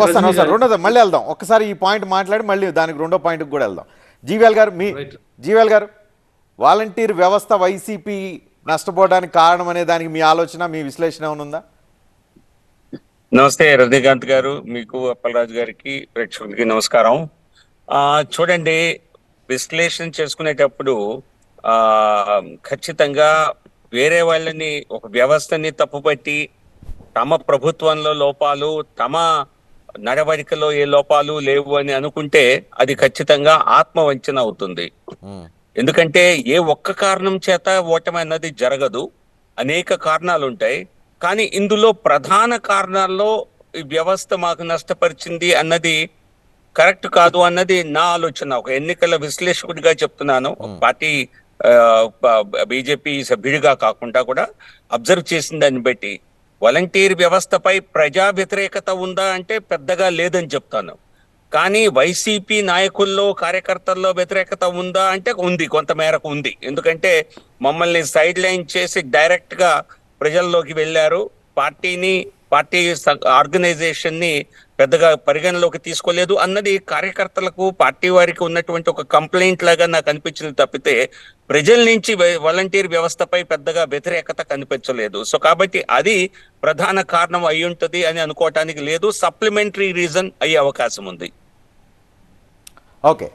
వస్తాను వస్తాను. రెండోది మళ్ళీ వెళ్దాం. ఒక్కసారి ఈ పాయింట్ మాట్లాడి మళ్ళీ దానికి రెండో పాయింట్కి కూడా వెళ్దాం. జీవీఎల్ గారు మీ. జీవీఎల్ గారు వాలంటీర్ వ్యవస్థ వైసీపీ నష్టపోవడానికి కారణం అనే దానికి మీ ఆలోచన మీ విశ్లేషణ ఏమైనా ఉందా? నమస్తే రజనీకాంత్ గారు. మీకు అప్పలరాజు గారికి ప్రేక్షకులకి నమస్కారం. ఆ చూడండి విశ్లేషణ చేసుకునేటప్పుడు ఆ ఖచ్చితంగా వేరే వాళ్ళని ఒక వ్యవస్థని తప్పుపట్టి తమ ప్రభుత్వంలో లోపాలు తమ నడవడికలో ఏ లోపాలు లేవు అని అనుకుంటే అది ఖచ్చితంగా ఆత్మవంచన అవుతుంది. ఎందుకంటే ఏ ఒక్క కారణం చేత ఓటమి అన్నది జరగదు. అనేక కారణాలు ఉంటాయి కానీ ఇందులో ప్రధాన కారణాల్లో ఈ వ్యవస్థ మాకు నష్టపరిచింది అన్నది కరెక్ట్ కాదు అన్నది నా ఆలోచన. ఒక ఎన్నికల విశ్లేషకుడిగా చెప్తున్నాను. పార్టీ బీజేపీ సభ్యుడిగా కాకుండా కూడా అబ్జర్వ్ చేసిన దాన్ని బట్టి వాలంటీర్ వ్యవస్థపై ప్రజా వ్యతిరేకత ఉందా అంటే పెద్దగా లేదని చెప్తాను. కానీ వైసీపీ నాయకుల్లో కార్యకర్తల్లో వ్యతిరేకత ఉందా అంటే ఉంది కొంతమేరకు ఉంది. ఎందుకంటే మమ్మల్ని సైడ్ లైన్ చేసి డైరెక్ట్గా ప్రజల్లోకి వెళ్ళారు. పార్టీని పార్టీ ఆర్గనైజేషన్ని పెద్దగా పరిగణలోకి తీసుకోలేదు అన్నది కార్యకర్తలకు పార్టీ వారికి ఉన్నటువంటి ఒక కంప్లైంట్ లాగా నాకు అనిపించింది తప్పితే ప్రజల నుంచి వాలంటీర్ వ్యవస్థపై పెద్దగా వ్యతిరేకత కనిపించలేదు. సో కాబట్టి అది ప్రధాన కారణం అయి ఉంటుంది అని అనుకోవటానికి లేదు. సప్లిమెంటరీ రీజన్ అయ్యే అవకాశం ఉంది. ఓకే.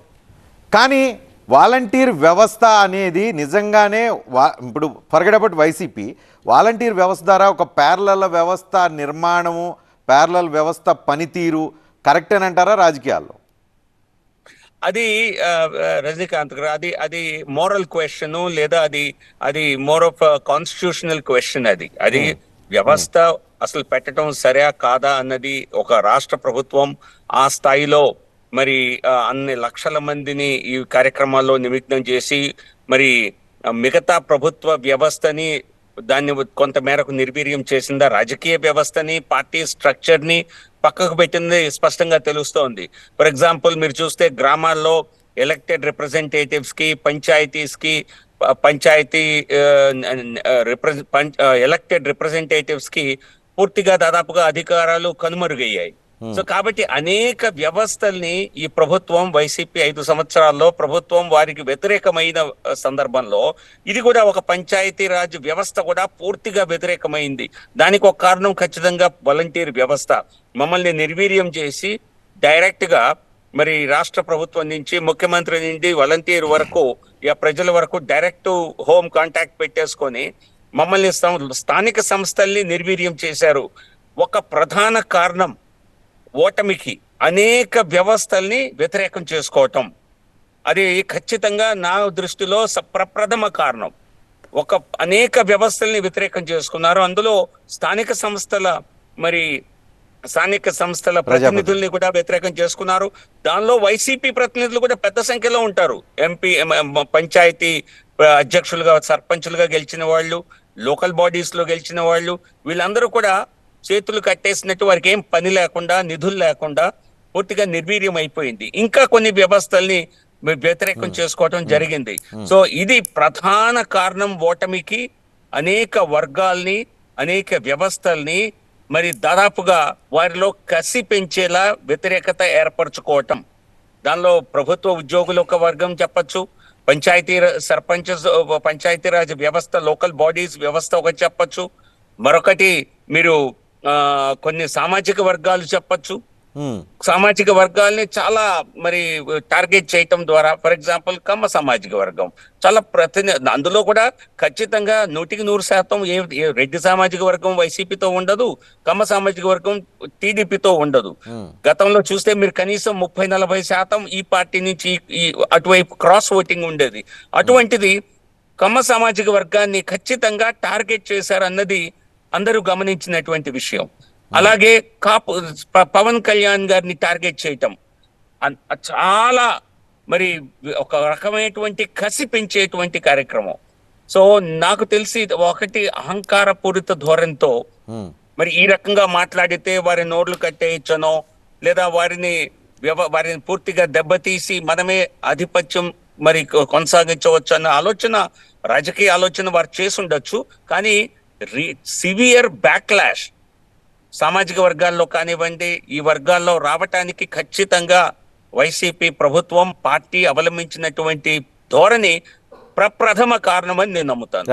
కానీ వాలంటీర్ వ్యవస్థ అనేది నిజంగానే వా ఇప్పుడు ఫర్గడబట్ వైసీపీ వాలంటీర్ వ్యవస్థ ద్వారా ఒక ప్యారలల్ వ్యవస్థ నిర్మాణము ప్యారలల్ వ్యవస్థ పనితీరు కరెక్ట్ అని అంటారా రాజకీయాల్లో? అది రజనీకాంత్ గారు అది అది మోరల్ క్వశ్చన్ లేదా అది అది మోర్ ఆఫ్ కాన్స్టిట్యూషనల్ క్వశ్చన్ అది. అది వ్యవస్థ అసలు పెట్టడం సరే కాదా అన్నది ఒక రాష్ట్ర ప్రభుత్వం ఆ స్థాయిలో మరి అన్ని లక్షల మందిని ఈ కార్యక్రమాల్లో నిమగ్నం చేసి మరి మిగతా ప్రభుత్వ వ్యవస్థని దాన్ని కొంత మేరకు నిర్వీర్యం చేసిందా? రాజకీయ వ్యవస్థని పార్టీ స్ట్రక్చర్ని పక్కకు పెట్టింది స్పష్టంగా తెలుస్తోంది. ఫర్ ఎగ్జాంపుల్ మీరు చూస్తే గ్రామాల్లో ఎలక్టెడ్ రిప్రజెంటేటివ్స్కి పంచాయతీస్కి పంచాయతీ ఎలక్టెడ్ రిప్రజెంటేటివ్స్కి పూర్తిగా దాదాపుగా అధికారాలు కనుమరుగయ్యాయి. Hmm. సో కాబట్టి అనేక వ్యవస్థల్ని ఈ ప్రభుత్వం వైసీపీ ఐదు సంవత్సరాల్లో ప్రభుత్వం వారికి వ్యతిరేకమైన సందర్భంలో ఇది కూడా ఒక పంచాయతీ రాజ్ వ్యవస్థ కూడా పూర్తిగా వ్యతిరేకమైంది. దానికి ఒక కారణం ఖచ్చితంగా వాలంటీర్ వ్యవస్థ. మమ్మల్ని నిర్వీర్యం చేసి డైరెక్ట్గా మరి రాష్ట్ర ప్రభుత్వం నుంచి ముఖ్యమంత్రి నుండి వాలంటీర్ వరకు ఇక ప్రజల వరకు డైరెక్ట్ హోమ్ కాంటాక్ట్ పెట్టేసుకొని మమ్మల్ని స్థానిక సంస్థల్ని నిర్వీర్యం చేశారు. ఒక ప్రధాన కారణం ఓటమికి అనేక వ్యవస్థల్ని వ్యతిరేకం చేసుకోవటం. అది ఖచ్చితంగా నా దృష్టిలో స- ప్రప్రథమ కారణం. ఒక అనేక వ్యవస్థల్ని వ్యతిరేకం చేసుకున్నారు. అందులో స్థానిక సంస్థల మరి స్థానిక సంస్థల ప్రతినిధుల్ని కూడా వ్యతిరేకం చేసుకున్నారు. దానిలో వైసీపీ ప్రతినిధులు కూడా పెద్ద సంఖ్యలో ఉంటారు. ఎంపీ పంచాయతీ అధ్యక్షులుగా సర్పంచులుగా గెలిచిన వాళ్ళు లోకల్ బాడీస్లో గెలిచిన వాళ్ళు వీళ్ళందరూ కూడా చేతులు కట్టేసినట్టు వారికి ఏం పని లేకుండా నిధులు లేకుండా పూర్తిగా నిర్వీర్యం అయిపోయింది ఇంకా కొన్ని వ్యవస్థల్ని వ్యతిరేకం చేసుకోవటం జరిగింది. సో ఇది ప్రధాన కారణం ఓటమికి అనేక వర్గాల్ని అనేక వ్యవస్థల్ని మరి దాదాపుగా వారిలో కసి పెంచేలా వ్యతిరేకత ఏర్పరచుకోవటం. దానిలో ప్రభుత్వ ఉద్యోగులు ఒక వర్గం చెప్పొచ్చు పంచాయతీ సర్పంచ్ పంచాయతీరాజ్ వ్యవస్థ లోకల్ బాడీస్ వ్యవస్థ ఒకటి చెప్పొచ్చు. మరొకటి మీరు కొన్ని సామాజిక వర్గాలు చెప్పొచ్చు. సామాజిక వర్గాల్ని చాలా మరి టార్గెట్ చేయటం ద్వారా ఫర్ ఎగ్జాంపుల్ కమ్మ సామాజిక వర్గం చాలా ప్రతి అందులో కూడా ఖచ్చితంగా నూటికి నూరు శాతం ఏ రెడ్డి సామాజిక వర్గం వైసీపీతో ఉండదు కమ్మ సామాజిక వర్గం టీడీపీతో ఉండదు. గతంలో చూస్తే మీరు కనీసం ముప్పై నలభై శాతం ఈ పార్టీ నుంచి ఈ అటువైపు క్రాస్ ఓటింగ్ ఉండేది అటువంటిది కమ్మ సామాజిక వర్గాన్ని ఖచ్చితంగా టార్గెట్ చేశారన్నది అందరూ గమనించినటువంటి విషయం. అలాగే కాపు పవన్ కళ్యాణ్ గారిని టార్గెట్ చేయటం. చాలా మరి ఒక రకమైనటువంటి కసి పెంచేటువంటి కార్యక్రమం. సో నాకు తెలిసి ఒకటి అహంకారపూరిత ధోరణితో హ్మ్. మరి ఈ రకంగా మాట్లాడితే వారి నోర్లు కట్టేయచ్చనో లేదా వారిని వ్యవ వారిని పూర్తిగా దెబ్బతీసి మనమే ఆధిపత్యం మరి కొనసాగించవచ్చు అన్న ఆలోచన రాజకీయ ఆలోచన వారు చేసి ఉండొచ్చు. రీ సివియర్ బ్యాక్లాష్ సామాజిక వర్గాల్లో కానివ్వండి ఈ వర్గాల్లో రావటానికి ఖచ్చితంగా వైసీపీ ప్రభుత్వం పార్టీ అవలంబించినటువంటి ధోరణి ప్రప్రథమ కారణమని నేను నమ్ముతాను.